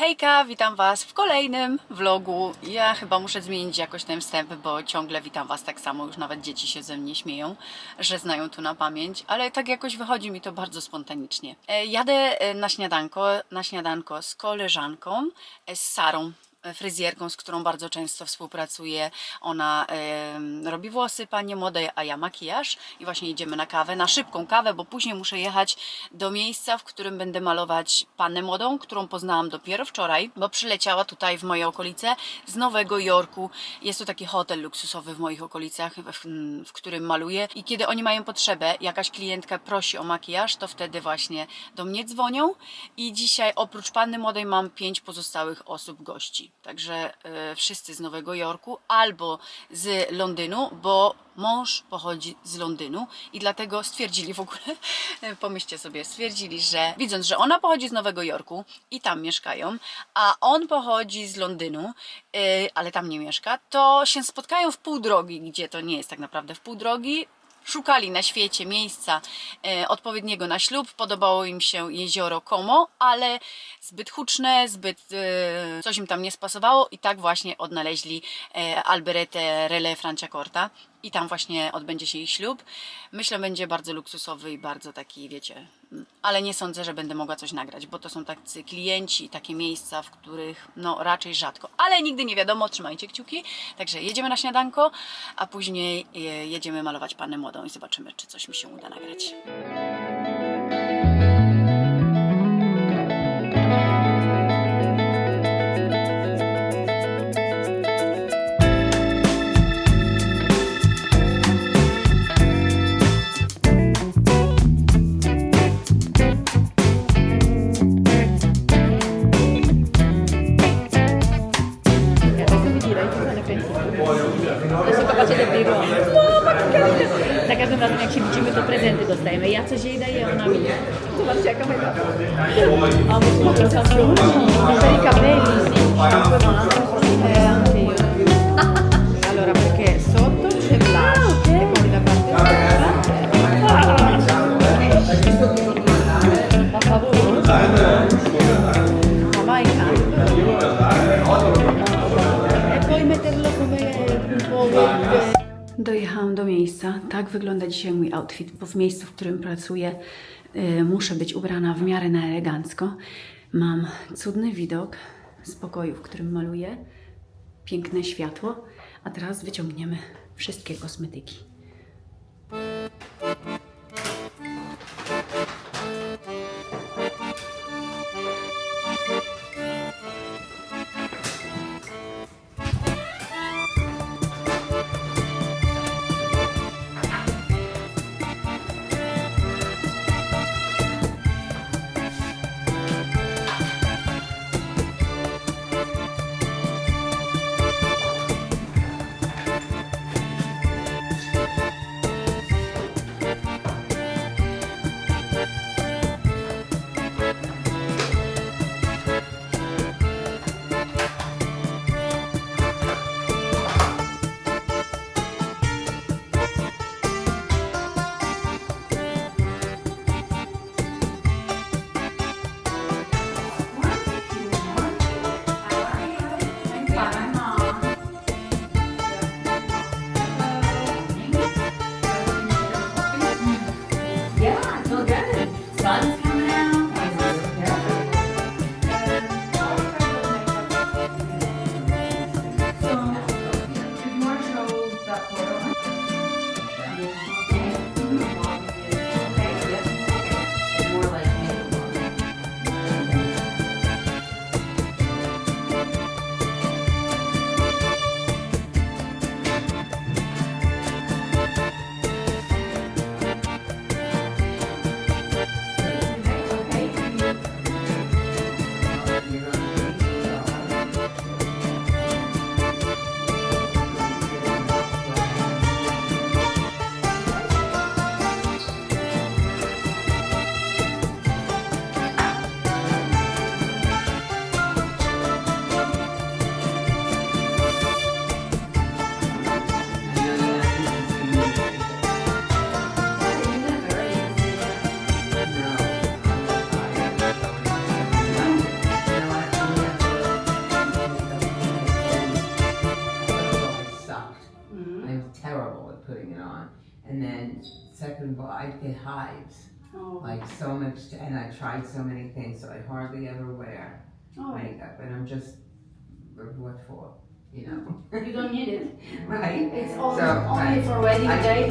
Hejka, witam Was w kolejnym vlogu. Ja chyba muszę zmienić jakoś ten wstęp, bo ciągle witam Was tak samo. Już nawet dzieci się ze mnie śmieją, że znają tu na pamięć, ale tak jakoś wychodzi mi to bardzo spontanicznie. E, Jadę e, na śniadanko, na śniadanko z koleżanką, e, z Sarą fryzjerką, z którą bardzo często współpracuję. Ona robi włosy panie młode, a ja makijaż. I właśnie idziemy na kawę, na szybką kawę, bo później muszę jechać do miejsca, w którym będę malować pannę młodą, którą poznałam dopiero wczoraj, bo przyleciała tutaj w moje okolice z Nowego Jorku. Jest to taki hotel luksusowy w moich okolicach, w którym maluję. I kiedy oni mają potrzebę, jakaś klientka prosi o makijaż, to wtedy właśnie do mnie dzwonią. I dzisiaj oprócz panny młodej mam pięć pozostałych osób gości. Także e, wszyscy z Nowego Jorku albo z Londynu, bo mąż pochodzi z Londynu i dlatego stwierdzili w ogóle, pomyślcie sobie, stwierdzili, że widząc, że ona pochodzi z Nowego Jorku i tam mieszkają, a on pochodzi z Londynu, yy, ale tam nie mieszka, to się spotkają w pół drogi, gdzie to nie jest tak naprawdę w pół drogi, Szukali na świecie miejsca e, odpowiedniego na ślub. Podobało im się jezioro Como, ale zbyt huczne, zbyt e, coś im tam nie spasowało i tak właśnie odnaleźli e, Alberete Rele Franciacorta i tam właśnie odbędzie się ich ślub. Myślę, będzie bardzo luksusowy i bardzo taki, wiecie, ale nie sądzę, że będę mogła coś nagrać, bo to są tacy klienci takie miejsca, w których no raczej rzadko, ale nigdy nie wiadomo, trzymajcie kciuki. Także jedziemy na śniadanko, a później e, jedziemy malować pannę młodą i zobaczymy, czy coś mi się uda nagrać. Wave. Dojechałam do miejsca. Tak wygląda dzisiaj mój outfit, bo w miejscu, w którym pracuję, y, muszę być ubrana w miarę na elegancko. Mam cudny widok z pokoju, w którym maluję, piękne światło, a teraz wyciągniemy wszystkie kosmetyki. Second of all, I get hives, Oh, like so much, and I tried so many things, so I hardly ever wear oh, makeup, and I'm just, what for, you know? you don't need it. Right? It's only, So, only I- for wedding I- day.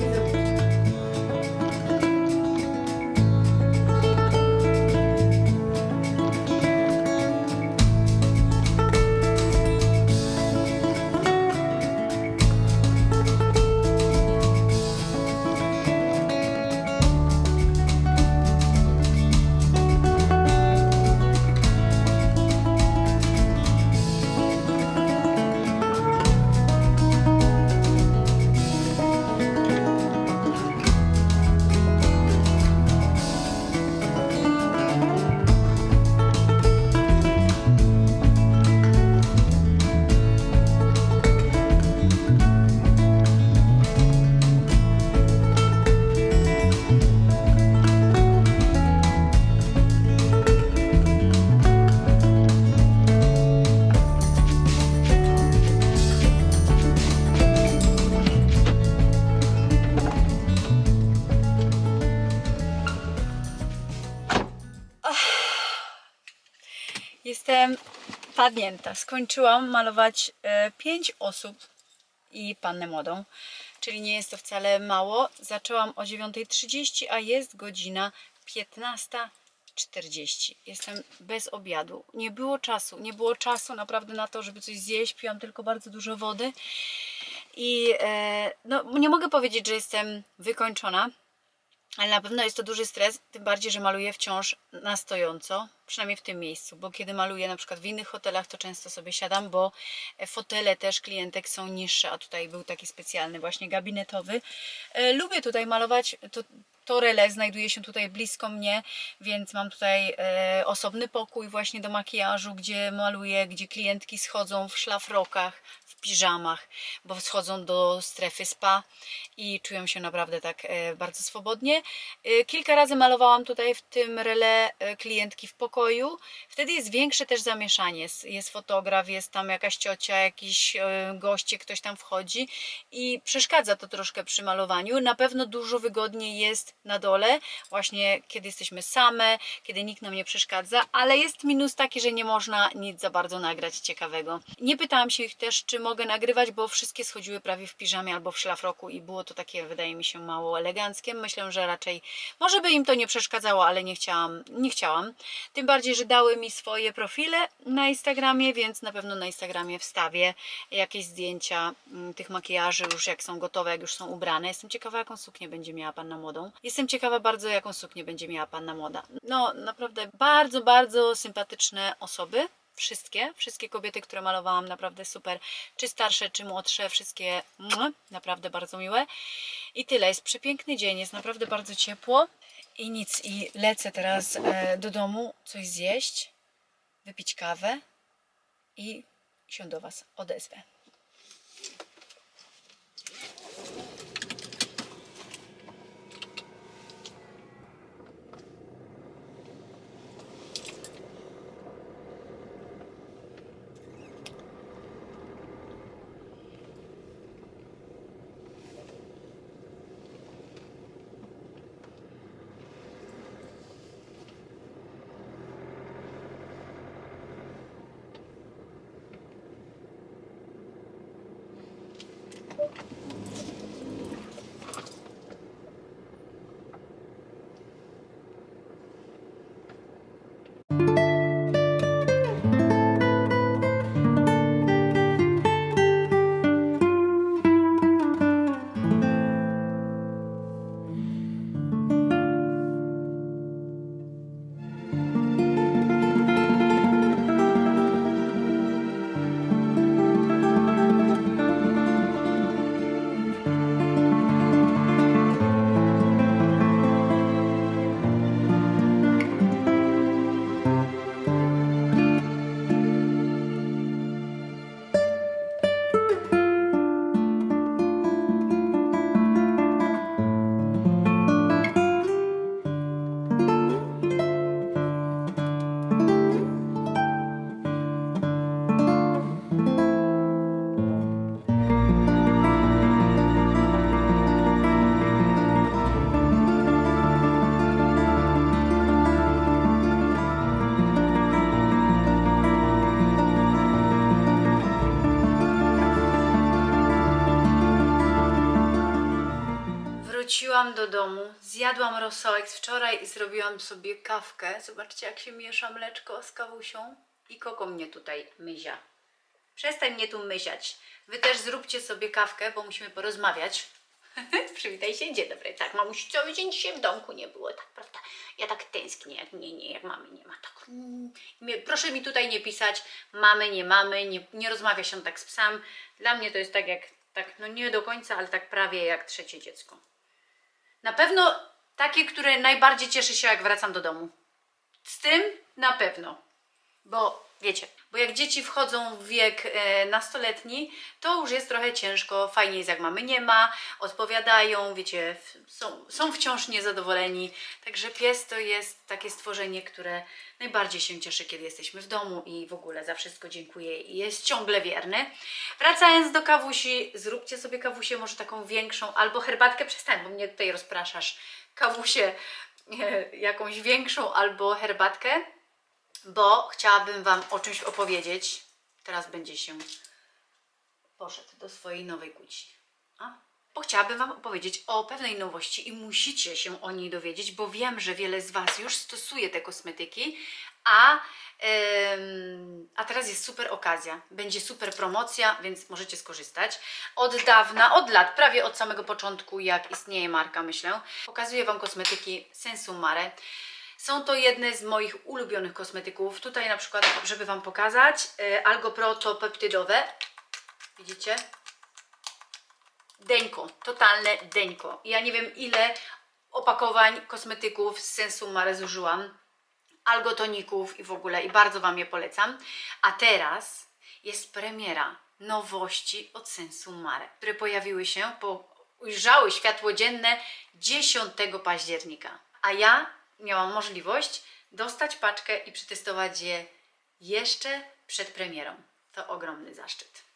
Padnięta. Skończyłam malować e, pięć osób i pannę młodą, czyli nie jest to wcale mało. Zaczęłam o 9.30, a jest godzina 15.40. Jestem bez obiadu. Nie było czasu, nie było czasu naprawdę na to, żeby coś zjeść. Piłam tylko bardzo dużo wody. I e, no, nie mogę powiedzieć, że jestem wykończona, ale na pewno jest to duży stres, tym bardziej, że maluję wciąż na stojąco, przynajmniej w tym miejscu, bo kiedy maluję na przykład w innych hotelach, to często sobie siadam, bo fotele też klientek są niższe, a tutaj był taki specjalny właśnie gabinetowy. E, Lubię tutaj malować, to, to relais znajduje się tutaj blisko mnie, więc mam tutaj e, osobny pokój właśnie do makijażu, gdzie maluję, gdzie klientki schodzą w szlafrokach, w piżamach, bo schodzą do strefy spa i czują się naprawdę tak e, bardzo swobodnie. E, Kilka razy malowałam tutaj w tym rele e, klientki w pokoju. Wtedy jest większe też zamieszanie. Jest, fotograf, jest tam jakaś ciocia, jakiś goście, ktoś tam wchodzi i przeszkadza to troszkę przy malowaniu. Na pewno dużo wygodniej jest na dole, właśnie kiedy jesteśmy same, kiedy nikt nam nie przeszkadza, ale jest minus taki, że nie można nic za bardzo nagrać ciekawego. Nie pytałam się ich też, czy mogę nagrywać, bo wszystkie schodziły prawie w piżamie albo w szlafroku i było to takie, wydaje mi się, mało eleganckie. Myślę, że raczej może by im to nie przeszkadzało, ale nie chciałam, nie chciałam. Tym bardziej, że dały mi swoje profile na Instagramie, więc na pewno na Instagramie wstawię jakieś zdjęcia mm, tych makijaży już jak są gotowe, jak już są ubrane. Jestem ciekawa, jaką suknię będzie miała panna młodą. Jestem ciekawa bardzo, jaką suknię będzie miała panna młoda. No, naprawdę bardzo, bardzo sympatyczne osoby. Wszystkie, wszystkie kobiety, które malowałam, naprawdę super. Czy starsze, czy młodsze, wszystkie naprawdę bardzo miłe. I tyle. Jest przepiękny dzień, jest naprawdę bardzo ciepło. I nic, i lecę teraz e, do domu coś zjeść, wypić kawę i się do Was odezwę. Wróciłam do domu, zjadłam rosołek z wczoraj i zrobiłam sobie kawkę. Zobaczcie, jak się miesza mleczko z kawusią. I koko mnie tutaj myzia. Przestań mnie tu myziać. Wy też zróbcie sobie kawkę, bo musimy porozmawiać. Przywitaj się, dzień dobry. Tak, mamuś cały dzień dzisiaj w domku nie było, tak, prawda? Ja tak tęsknię, jak nie, nie, jak mamy nie ma. Tak. mm. Proszę mi tutaj nie pisać, mamy, nie mamy, nie, nie rozmawia się tak z psem. Dla mnie to jest tak jak, tak, no nie do końca, ale tak prawie jak trzecie dziecko. Na pewno takie, które najbardziej cieszy się, jak wracam do domu. Z tym na pewno. Bo wiecie, bo jak dzieci wchodzą w wiek e, nastoletni, to już jest trochę ciężko. Fajnie jest, jak mamy nie ma, odpowiadają, wiecie, są, są wciąż niezadowoleni. Także pies to jest takie stworzenie, które najbardziej się cieszy, kiedy jesteśmy w domu i w ogóle za wszystko dziękuję i jest ciągle wierny. Wracając do kawusi, zróbcie sobie kawusię może taką większą, albo herbatkę, przestań, bo mnie tutaj rozpraszasz. Kawusię e, jakąś większą, albo herbatkę bo chciałabym Wam o czymś opowiedzieć. Teraz będzie się poszedł do swojej nowej kuci. A? Bo chciałabym Wam opowiedzieć o pewnej nowości i musicie się o niej dowiedzieć, bo wiem, że wiele z Was już stosuje te kosmetyki, a, em, a teraz jest super okazja. Będzie super promocja, więc możecie skorzystać. Od dawna, od lat, prawie od samego początku, jak istnieje marka, myślę, pokazuję Wam kosmetyki Sensu Mare. Są to jedne z moich ulubionych kosmetyków. Tutaj na przykład, żeby Wam pokazać, y, Algopro to peptydowe. Widzicie? Deńko, totalne deńko. Ja nie wiem ile opakowań kosmetyków z Sensu Mare zużyłam, algotoników i w ogóle i bardzo Wam je polecam. A teraz jest premiera nowości od Sensu Mare, które pojawiły się, po, ujrzały światło dzienne 10 października. A ja miałam możliwość dostać paczkę i przetestować je jeszcze przed premierą. To ogromny zaszczyt.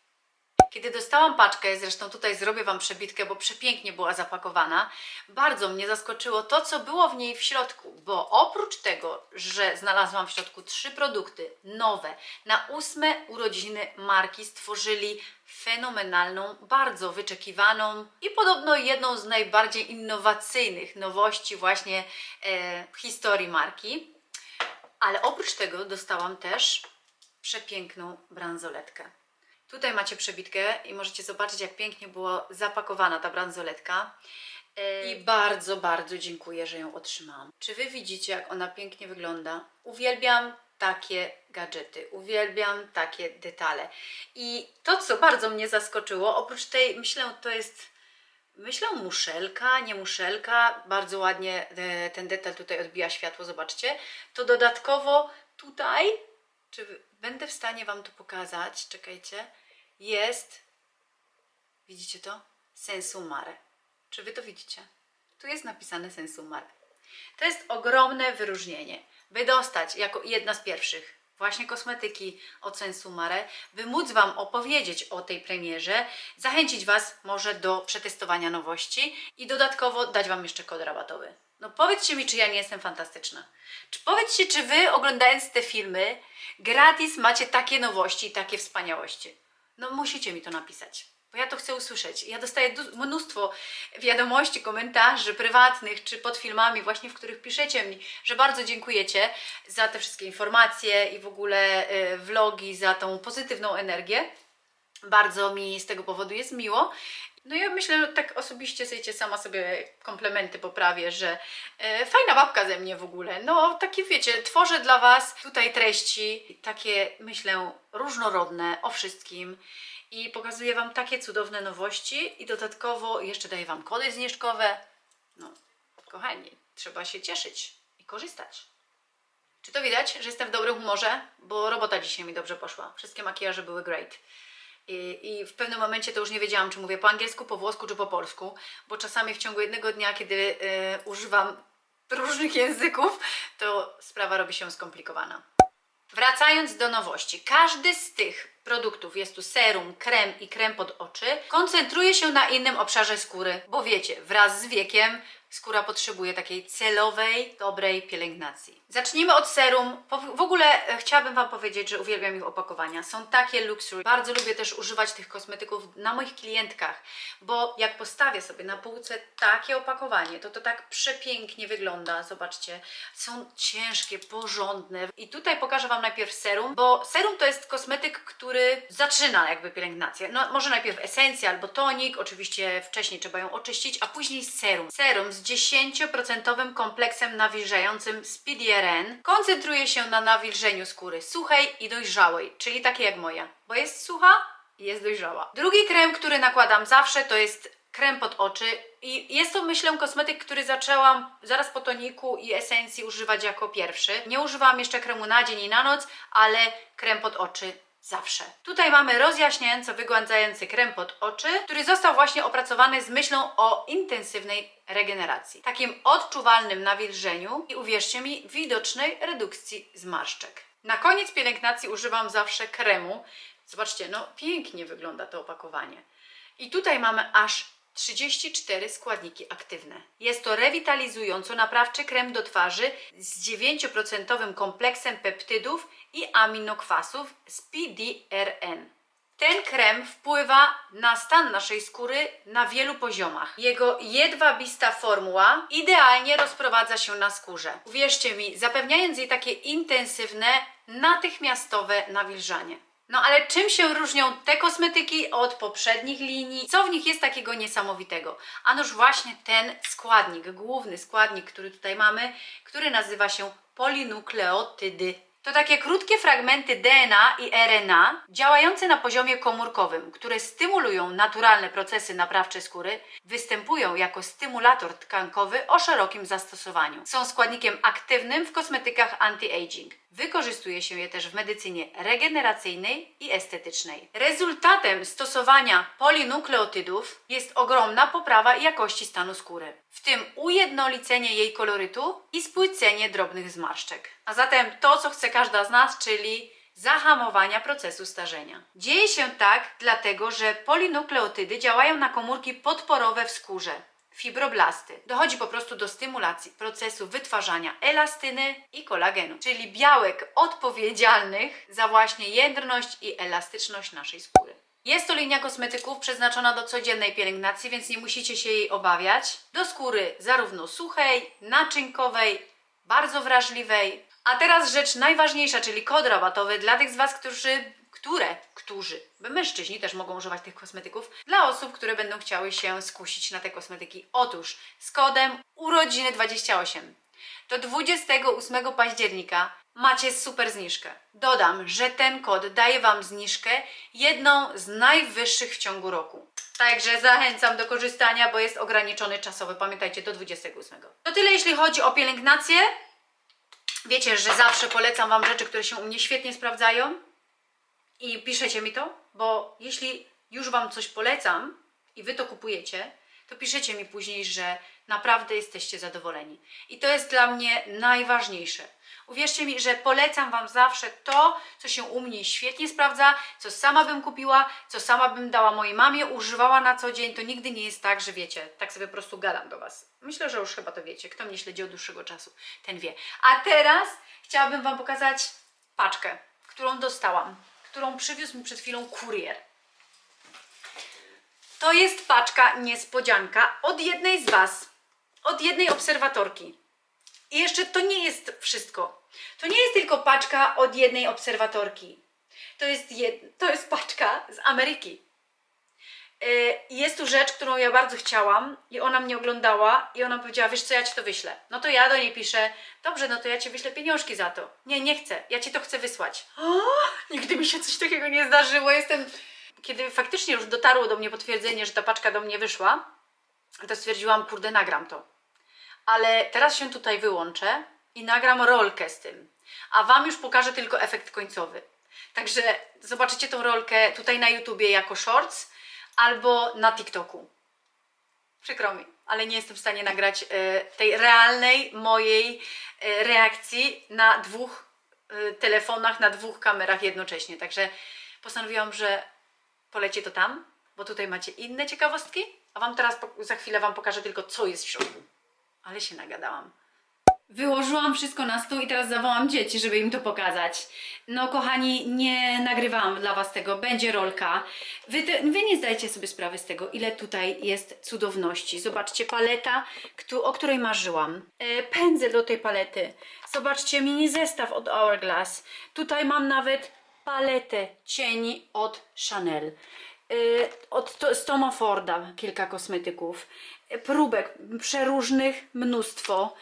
Kiedy dostałam paczkę, zresztą tutaj zrobię Wam przebitkę, bo przepięknie była zapakowana, bardzo mnie zaskoczyło to, co było w niej w środku, bo oprócz tego, że znalazłam w środku trzy produkty nowe, na ósme urodziny marki stworzyli fenomenalną, bardzo wyczekiwaną i podobno jedną z najbardziej innowacyjnych nowości właśnie e, historii marki. Ale oprócz tego dostałam też przepiękną bransoletkę. Tutaj macie przebitkę i możecie zobaczyć, jak pięknie była zapakowana ta bransoletka. I bardzo, bardzo dziękuję, że ją otrzymałam. Czy Wy widzicie, jak ona pięknie wygląda? Uwielbiam takie gadżety, uwielbiam takie detale. I to, co bardzo mnie zaskoczyło, oprócz tej, myślę, to jest Myślę muszelka, nie muszelka, bardzo ładnie e, ten detal tutaj odbija światło, zobaczcie. To dodatkowo tutaj, czy będę w stanie Wam to pokazać, czekajcie, jest, widzicie to? Sensu mare. Czy Wy to widzicie? Tu jest napisane sensu mare. To jest ogromne wyróżnienie, by dostać jako jedna z pierwszych właśnie kosmetyki od Sensu Mare, by móc Wam opowiedzieć o tej premierze, zachęcić Was może do przetestowania nowości i dodatkowo dać Wam jeszcze kod rabatowy. No powiedzcie mi, czy ja nie jestem fantastyczna. Czy powiedzcie, czy Wy oglądając te filmy gratis macie takie nowości i takie wspaniałości? No musicie mi to napisać. Bo ja to chcę usłyszeć. Ja dostaję mnóstwo wiadomości, komentarzy prywatnych czy pod filmami, właśnie w których piszecie mi, że bardzo dziękujecie za te wszystkie informacje i w ogóle y, vlogi, za tą pozytywną energię. Bardzo mi z tego powodu jest miło. No ja myślę, tak osobiście sobie sama sobie komplementy poprawię, że e, fajna babka ze mnie w ogóle. No takie wiecie, tworzę dla Was tutaj treści, takie myślę różnorodne o wszystkim i pokazuję Wam takie cudowne nowości i dodatkowo jeszcze daję Wam kody zniżkowe. No, kochani, trzeba się cieszyć i korzystać. Czy to widać, że jestem w dobrym humorze? Bo robota dzisiaj mi dobrze poszła. Wszystkie makijaże były great. I, I w pewnym momencie to już nie wiedziałam, czy mówię po angielsku, po włosku czy po polsku, bo czasami w ciągu jednego dnia, kiedy e, używam różnych języków, to sprawa robi się skomplikowana. Wracając do nowości, każdy z tych produktów, jest tu serum, krem i krem pod oczy, koncentruje się na innym obszarze skóry, bo wiecie, wraz z wiekiem skóra potrzebuje takiej celowej, dobrej pielęgnacji. Zacznijmy od serum. W ogóle e, chciałabym Wam powiedzieć, że uwielbiam ich opakowania. Są takie luxury. Bardzo lubię też używać tych kosmetyków na moich klientkach, bo jak postawię sobie na półce takie opakowanie, to to tak przepięknie wygląda. Zobaczcie, są ciężkie, porządne. I tutaj pokażę Wam najpierw serum, bo serum to jest kosmetyk, który zaczyna jakby pielęgnację. No może najpierw esencja albo tonik, oczywiście wcześniej trzeba ją oczyścić, a później serum. Serum z 10% kompleksem nawilżającym z PDRN koncentruje się na nawilżeniu skóry suchej i dojrzałej, czyli takiej jak moja, bo jest sucha i jest dojrzała. Drugi krem, który nakładam zawsze, to jest krem pod oczy i jest to myślę kosmetyk, który zaczęłam zaraz po toniku i esencji używać jako pierwszy. Nie używałam jeszcze kremu na dzień i na noc, ale krem pod oczy zawsze. Tutaj mamy rozjaśniająco wygładzający krem pod oczy, który został właśnie opracowany z myślą o intensywnej regeneracji, takim odczuwalnym nawilżeniu i uwierzcie mi, widocznej redukcji zmarszczek. Na koniec pielęgnacji używam zawsze kremu. Zobaczcie, no pięknie wygląda to opakowanie. I tutaj mamy aż 34 składniki aktywne. Jest to rewitalizująco-naprawczy krem do twarzy z 9% kompleksem peptydów i aminokwasów z PDRN. Ten krem wpływa na stan naszej skóry na wielu poziomach. Jego jedwabista formuła idealnie rozprowadza się na skórze. Uwierzcie mi, zapewniając jej takie intensywne, natychmiastowe nawilżanie. No ale czym się różnią te kosmetyki od poprzednich linii? Co w nich jest takiego niesamowitego? Anoż właśnie ten składnik, główny składnik, który tutaj mamy, który nazywa się polinukleotydy. To takie krótkie fragmenty DNA i RNA działające na poziomie komórkowym, które stymulują naturalne procesy naprawcze skóry, występują jako stymulator tkankowy o szerokim zastosowaniu. Są składnikiem aktywnym w kosmetykach anti-aging. Wykorzystuje się je też w medycynie regeneracyjnej i estetycznej. Rezultatem stosowania polinukleotydów jest ogromna poprawa jakości stanu skóry, w tym ujednolicenie jej kolorytu i spłycenie drobnych zmarszczek. A zatem to, co chce każda z nas, czyli zahamowania procesu starzenia. Dzieje się tak dlatego, że polinukleotydy działają na komórki podporowe w skórze, fibroblasty. Dochodzi po prostu do stymulacji procesu wytwarzania elastyny i kolagenu, czyli białek odpowiedzialnych za właśnie jędrność i elastyczność naszej skóry. Jest to linia kosmetyków przeznaczona do codziennej pielęgnacji, więc nie musicie się jej obawiać. Do skóry zarówno suchej, naczynkowej, bardzo wrażliwej. A teraz rzecz najważniejsza, czyli kod rabatowy dla tych z Was, którzy, które, którzy, bo mężczyźni też mogą używać tych kosmetyków, dla osób, które będą chciały się skusić na te kosmetyki. Otóż z kodem urodziny 28 do 28 października macie super zniżkę. Dodam, że ten kod daje Wam zniżkę jedną z najwyższych w ciągu roku. Także zachęcam do korzystania, bo jest ograniczony czasowy. Pamiętajcie, do 28. To tyle, jeśli chodzi o pielęgnację. Wiecie, że zawsze polecam Wam rzeczy, które się u mnie świetnie sprawdzają i piszecie mi to, bo jeśli już Wam coś polecam i Wy to kupujecie, to piszecie mi później, że naprawdę jesteście zadowoleni. I to jest dla mnie najważniejsze. Uwierzcie mi, że polecam Wam zawsze to, co się u mnie świetnie sprawdza, co sama bym kupiła, co sama bym dała mojej mamie, używała na co dzień. To nigdy nie jest tak, że wiecie, tak sobie po prostu gadam do Was. Myślę, że już chyba to wiecie. Kto mnie śledzi od dłuższego czasu, ten wie. A teraz chciałabym Wam pokazać paczkę, którą dostałam, którą przywiózł mi przed chwilą kurier. To jest paczka niespodzianka od jednej z Was, od jednej obserwatorki. I jeszcze to nie jest wszystko. To nie jest tylko paczka od jednej obserwatorki. To jest, jed... to jest paczka z Ameryki. Yy, Jest tu rzecz, którą ja bardzo chciałam i ona mnie oglądała i ona powiedziała, wiesz co, ja Ci to wyślę. No to ja do niej piszę, dobrze, no to ja Ci wyślę pieniążki za to. Nie, nie chcę, ja Ci to chcę wysłać. O, nigdy mi się coś takiego nie zdarzyło, jestem... Kiedy faktycznie już dotarło do mnie potwierdzenie, że ta paczka do mnie wyszła, to stwierdziłam, kurde, nagram to. Ale teraz się tutaj wyłączę i nagram rolkę z tym. A Wam już pokażę tylko efekt końcowy. Także zobaczycie tą rolkę tutaj na YouTubie jako shorts albo na TikToku. Przykro mi, ale nie jestem w stanie nagrać e, tej realnej mojej e, reakcji na dwóch e, telefonach, na dwóch kamerach jednocześnie. Także postanowiłam, że polecie to tam, bo tutaj macie inne ciekawostki, a Wam teraz za chwilę Wam pokażę tylko, co jest w środku. Ale się nagadałam. Wyłożyłam wszystko na stół i teraz zawołam dzieci, żeby im to pokazać. No kochani, nie nagrywałam dla was tego, będzie rolka. Wy, te, wy nie zdajecie sobie sprawy z tego, ile tutaj jest cudowności. Zobaczcie, paleta, któ- o której marzyłam. E, pędzel do tej palety. Zobaczcie, mini zestaw od Hourglass. Tutaj mam nawet paletę cieni od Chanel. Y, od to, z Toma Forda kilka kosmetyków, y, próbek przeróżnych mnóstwo,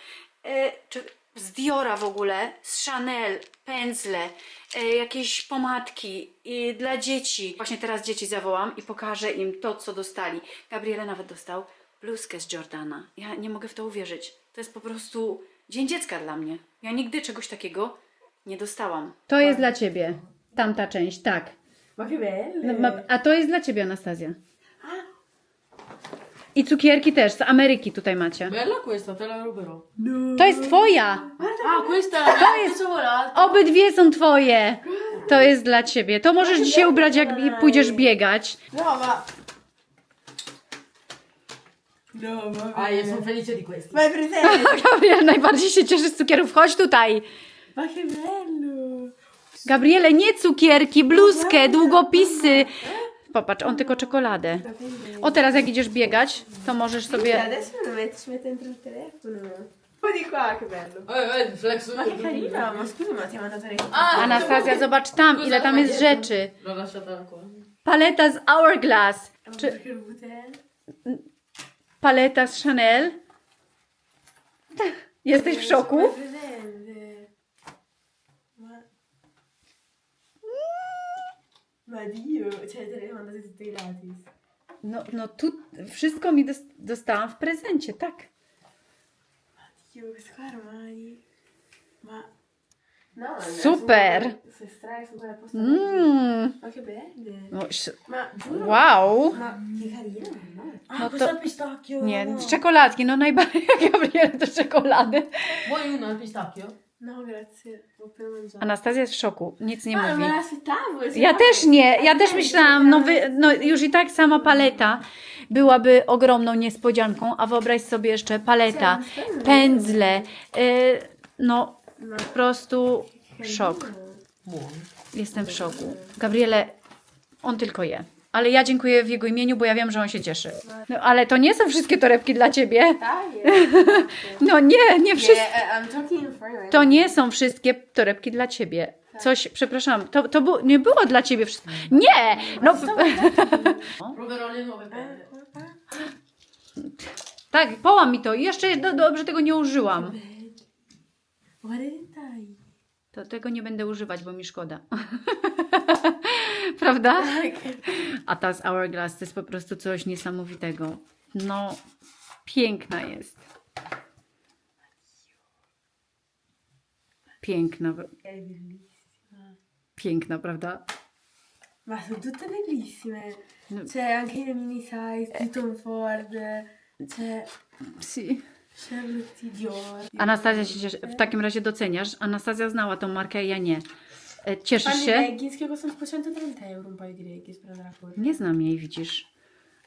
czy z Diora w ogóle, z Chanel, pędzle, y, jakieś pomadki i dla dzieci. Właśnie teraz dzieci zawołam i pokażę im to, co dostali. Gabriele nawet dostał bluzkę z Jordana. Ja nie mogę w to uwierzyć. To jest po prostu dzień dziecka dla mnie. Ja nigdy czegoś takiego nie dostałam. To jest dla ciebie. Tamta część, tak. Ma che bello! No, ma- A to jest dla ciebie, Anastazja. I cukierki też, z Ameryki tutaj macie. Bella questa, te la ruberò. To jest twoja! Ah, questa la jest- cioccolata. Obydwie są twoje! To jest dla ciebie. To możesz dzisiaj ubrać, jak pójdziesz biegać. No, ma... No, ma Ah, io sono felice di questi. Ma è presente? Gabriele najbardziej się cieszy z cukierów. Chodź tutaj! Ma che bello! Gabriele, nie cukierki, bluzkę, długopisy. Popatrz, on tylko czekoladę. O, teraz jak idziesz biegać, to możesz sobie... Adesso me lo metto, ci metto dentro il telefono. Un po' di qua, che bello. Il flex Ma che carina, ma scusa, ma ti ha mandato le Ah, Anastazja, zobacz tam, ile tam jest rzeczy. L'ho lasciata qua. Paleta z Hourglass. Czy paleta z Chanel? Jesteś w szoku? Ma è presente? Ma... Ma Dio, cioè te le mandate tutte gratis. No, no tu wszystko mi dos- dostałam w prezencie, tak. Dio, questo qua ormai... Ma... No, ma Super. Se estrai su quella posta... Mm. Ma che belle! No, sz- Ma giuro... wow. Ma che carina! no? Ah, No questo to- è pistacchio! Nie, z czekoladki, no najbardziej Gabriele to czekolady. Vuoi una al pistacchio? No, grazie. Anastazja jest w szoku, nic nie mówi. Ja też nie, ja też myślałam, no, wy, no już i tak sama paleta byłaby ogromną niespodzianką, a wyobraź sobie jeszcze paleta, pędzle, y, no po prostu szok. Jestem w szoku. Gabriele, on tylko je. Ale ja dziękuję w jego imieniu, bo ja wiem, że on się cieszy. No ale to nie są wszystkie torebki dla ciebie. Dai! No nie, nie wszystkie. French. To nie są wszystkie torebki dla ciebie. Coś, przepraszam, to, to bu- nie było dla ciebie wszystko. Nie! No, penne. tak, połam mi to. I Jeszcze do, dobrze tego nie użyłam. Guarda i dettagli. To tego nie będę używać, bo mi szkoda. Prawda? A ta z Hourglass to jest po prostu coś niesamowitego. No, piękna jest. Piękna. Piękna, prawda? Ma sono tutte bellissime. C'è anche le mini size Tom Ford. C'è Si. Charlotte Dior. Anastazja się cieszy. W takim razie doceniasz. Anastazja znała tą markę, a ja nie. E, Cieszysz się? leggings che costano tipo 130 euro un paio di leggings per andare a correre. Nie znam jej, widzisz.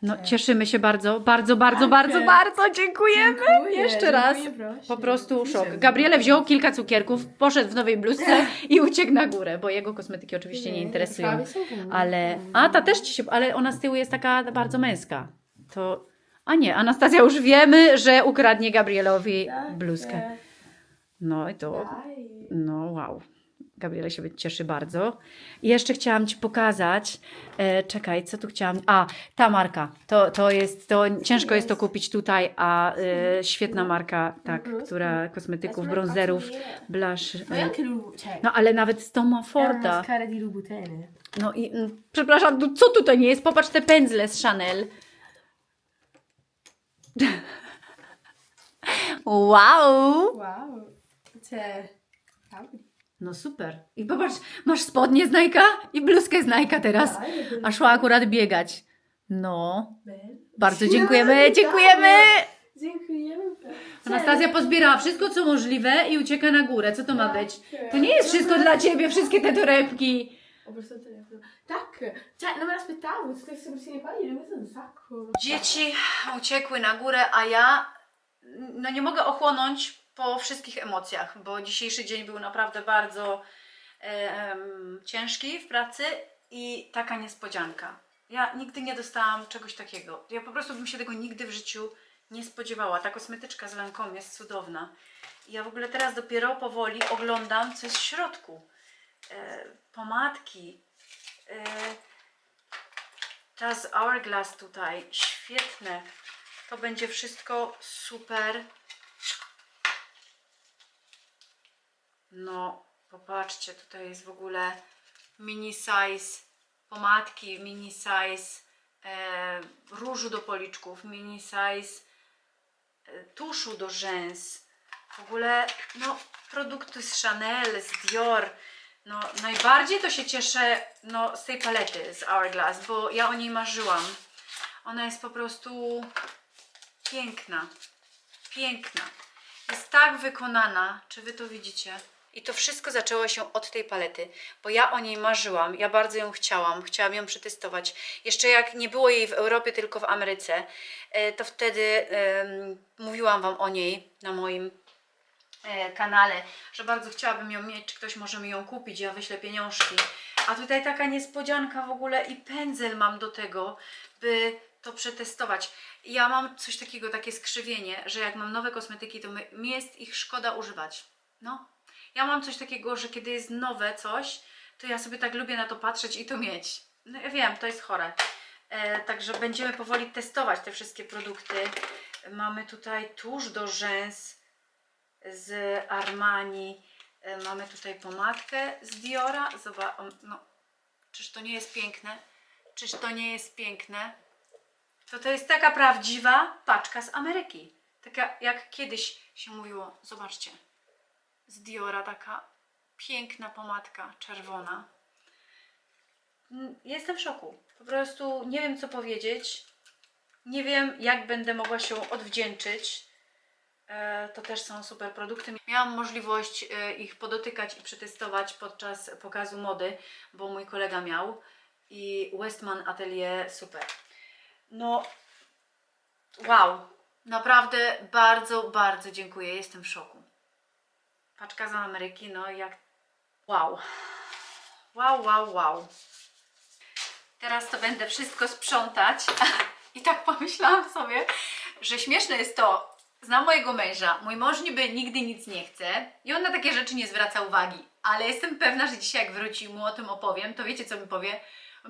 No, cieszymy się bardzo, bardzo, bardzo, bardzo, bardzo. Dziękujemy. Dziękuję, Jeszcze raz. dziękuję, proszę. Po prostu szok. Gabriele wziął kilka cukierków, poszedł w nowej bluzce i uciekł na górę, bo jego kosmetyki oczywiście nie interesują. Ale. A ta też ci się. Ale ona z tyłu jest taka bardzo męska. To. A nie, Anastazja już wiemy, że ukradnie Gabrielowi bluzkę. No i to. No, wow. Gabriela się cieszy bardzo. I jeszcze chciałam Ci pokazać, e, czekaj, co tu chciałam, a, ta marka, to, to jest, to ciężko jest to kupić tutaj, a e, świetna marka, tak, która kosmetyków, bronzerów, blush, è e, no ale nawet z Toma Forda, no i, mm, przepraszam, tu- co tutaj nie jest, popatrz te pędzle z Chanel. Wow! Wow. No super. I popatrz, masz spodnie z Nike'a i bluzkę z Nike'a teraz. A szła akurat biegać. No, bardzo dziękujemy, dziękujemy! Dziękujemy. Anastazja pozbierała wszystko, co możliwe i ucieka na górę. Co to ma być? To nie jest wszystko dla ciebie, wszystkie te torebki. Perso il Tac! Cioè, non me l'aspettavo, tutte queste cosine qua, gliene ho un sacco. Dzieci uciekły na górę, a ja no nie mogę ochłonąć po wszystkich emocjach, bo dzisiejszy dzień był naprawdę bardzo ciężki w pracy i taka niespodzianka. Ja nigdy nie dostałam czegoś takiego. Ja po prostu bym się tego nigdy w życiu nie spodziewała. Ta kosmetyczka z Lancome jest cudowna. Ja w ogóle teraz dopiero powoli oglądam, co jest w środku. E, pomadki. Ta z Hourglass tutaj. Świetne. To będzie wszystko super. No, popatrzcie, tutaj jest w ogóle mini size pomadki, mini size e, różu do policzków, mini size e, tuszu do rzęs. W ogóle, no, produkty z Chanel, z Dior. No, najbardziej to się cieszę no, z tej palety z Hourglass, bo ja o niej marzyłam. Ona jest po prostu piękna. Piękna. Jest tak wykonana. Czy wy to widzicie? I to wszystko zaczęło się od tej palety, bo ja o niej marzyłam, ja bardzo ją chciałam, chciałam ją przetestować. Jeszcze jak nie było jej w Europie, tylko w Ameryce, e, to wtedy em, mówiłam Wam o niej na moim kanale, że bardzo chciałabym ją mieć, czy ktoś może mi ją kupić, ja wyślę pieniążki. A tutaj taka niespodzianka w ogóle i pędzel mam do tego, by to przetestować. Ja mam coś takiego, takie skrzywienie, że jak mam nowe kosmetyki, to mi jest ich szkoda używać. No, ja mam coś takiego, że kiedy jest nowe coś, to ja sobie tak lubię na to patrzeć i to mieć. No ja wiem, to jest chore. E, także będziemy powoli testować te wszystkie produkty. Mamy tutaj tusz do rzęs z Armani. E, mamy tutaj pomadkę z Diora. Zobacz, no, czyż to nie jest piękne? Czyż to nie jest piękne? To to jest taka prawdziwa paczka z Ameryki. Taka jak kiedyś się mówiło. Zobaczcie z Diora, taka piękna pomadka czerwona. Mm, Jestem w szoku. Po prostu nie wiem, co powiedzieć. Nie wiem, jak będę mogła się odwdzięczyć. E, To też są super produkty. Miałam możliwość e, ich podotykać i przetestować podczas pokazu mody, bo mój kolega miał. I Westman Atelier super. No, wow. Naprawdę bardzo, bardzo dziękuję. Jestem w szoku paczka z Ameryki, no jak wow. Wow, wow, wow. Teraz to będę wszystko sprzątać i tak pomyślałam sobie, że śmieszne jest to, znam mojego męża, mój mąż niby nigdy nic nie chce i on na takie rzeczy nie zwraca uwagi, ale jestem pewna, że dzisiaj jak wróci i mu o tym opowiem, to wiecie co mi powie?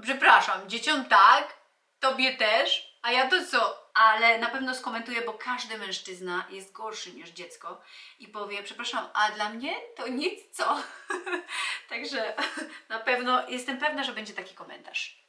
Przepraszam, dzieciom tak, tobie też, a ja to co? Ale na pewno skomentuję, bo każdy mężczyzna jest gorszy niż dziecko i powie, przepraszam, a dla mnie to nic co. Także na pewno jestem pewna, że będzie taki komentarz.